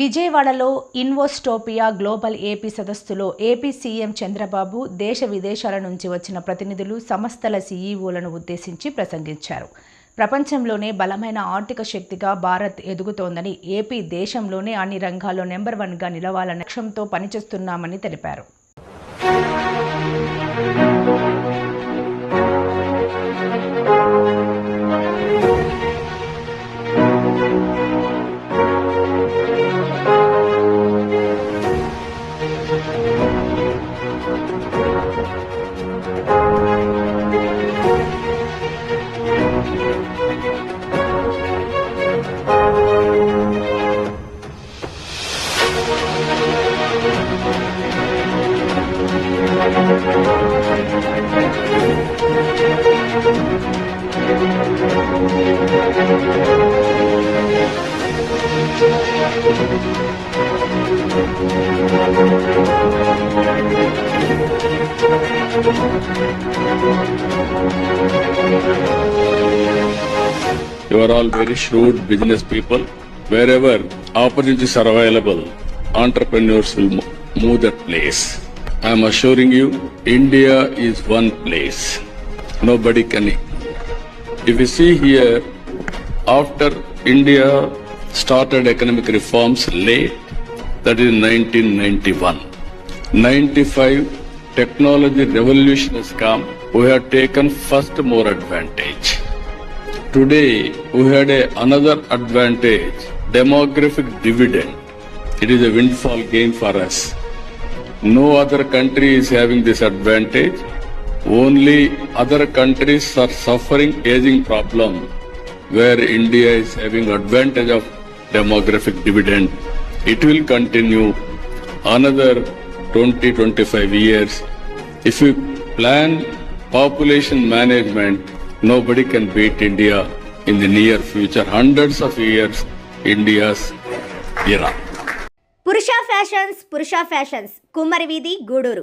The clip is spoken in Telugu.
విజయవాడలో ఇన్వోస్టోపియా గ్లోబల్ ఏపీ సదస్సులో ఏపీ సీఎం చంద్రబాబు దేశ విదేశాల నుంచి వచ్చిన ప్రతినిధులు సంస్థల సీఈఓలను ఉద్దేశించి ప్రసంగించారు. ప్రపంచంలోనే బలమైన ఆర్థిక శక్తిగా భారత్ ఎదుగుతోందని ఏపీ దేశంలోనే అన్ని రంగాల్లో నెంబర్ వన్గా నిలవాలన్న లక్ష్యంతో పనిచేస్తున్నామని తెలిపారు. You are all very shrewd business people. Wherever opportunities are available, entrepreneurs will move that place. I am assuring you, India is one place. Nobody can. If you see here, after India started economic reforms late, that is 1991. 95 technology revolution has come. We have taken first more advantage. Today, we had a, another advantage demographic dividend. It is a windfall gain for us. No other country is having this advantage. Only other countries are suffering aging problem where India is having advantage of demographic dividend. It will continue another 20-25 years. If you plan population management, nobody can beat India in the near future. Hundreds of years, India's era. Purusha fashions Purusha fashions Kummari Veedhi Gudur